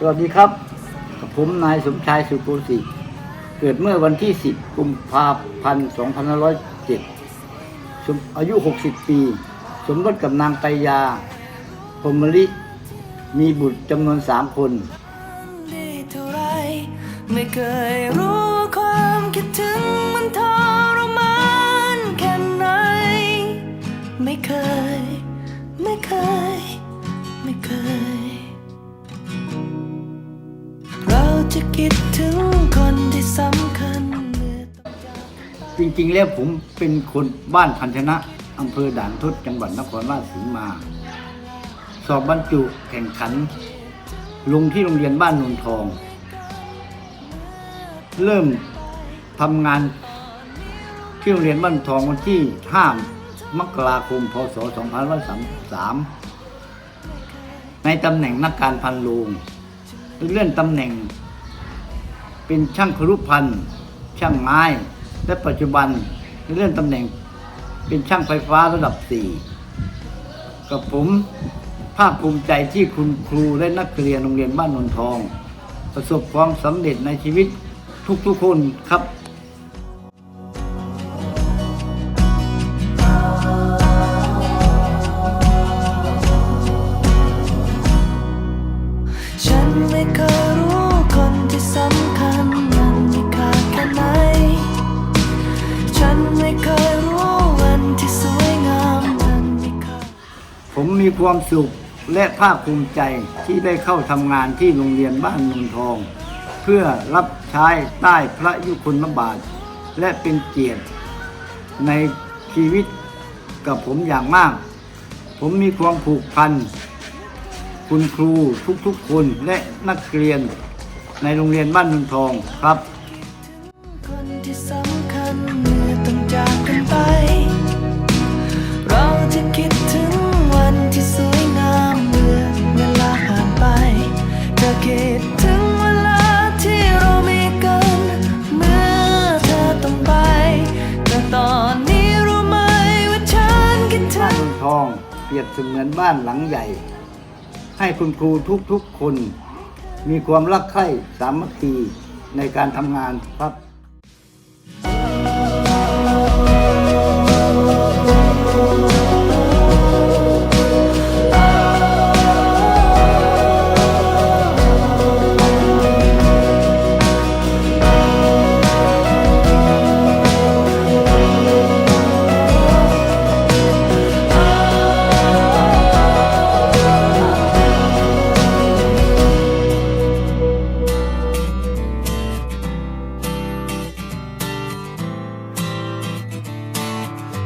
สวัสดีครับกับผมนายสมชายสุโกศิเกิดเมื่อวันที่ 10 กุมภาพันธ์ 2507 อายุ 60 ปี สมรสกับนางไตรยาพรหมลิมีบุตรจำนวน 3 คน ไม่เคยรู้ความคิดถึงมันท คิดถึงคนที่สำคัญจริงๆ แล้วผมเป็นคนบ้านพันชนะอำเภอด่านทศจังหวัดนครราชสีมา สอบบรรจุแข่งขัน ลงที่โรงเรียนบ้านนนทอง เริ่มทำงานที่โรงเรียนบ้านนนทองวันที่ 5 มกราคม พศ 2533 ในตำแหน่งนักการพันโรงเลื่อนตำแหน่ง เป็นช่างครุพันธ์ช่างไม้ และปัจจุบันเลื่อนตำแหน่งเป็นช่างไฟฟ้าระดับ 4 กับผมภาคภูมิใจที่คุณครูและนักเรียนโรงเรียนบ้านนนทอง ประสบความสำเร็จในชีวิตทุกๆคนครับ มีความสุขและภาคภูมิใจที่ได้เข้าทำงานที่โรงเรียนบ้านนนทอง เพื่อรับใช้ใต้พระยุคลบาท และเป็นเกียรติในชีวิตกับผมอย่างมาก ผมมีความผูกพัน คุณครูทุกๆคนและนักเรียนในโรงเรียนบ้านนนทองครับ เปรียบเสมือนบ้านหลังใหญ่ ให้คุณครูทุกๆคน มีความรักใคร่สามัคคีในการทำงานครับ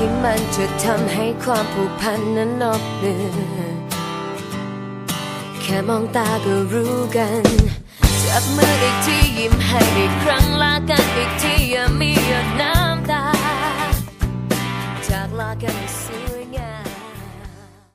ที่มันจะทำให้ความผูกพันนั้นอบเนือนแค่มองตาก็รู้กัน จับมืออีกทียิ้มให้อีกครั้งลากันอีกทีอย่ามีหยดน้ำตา จากลากันสวย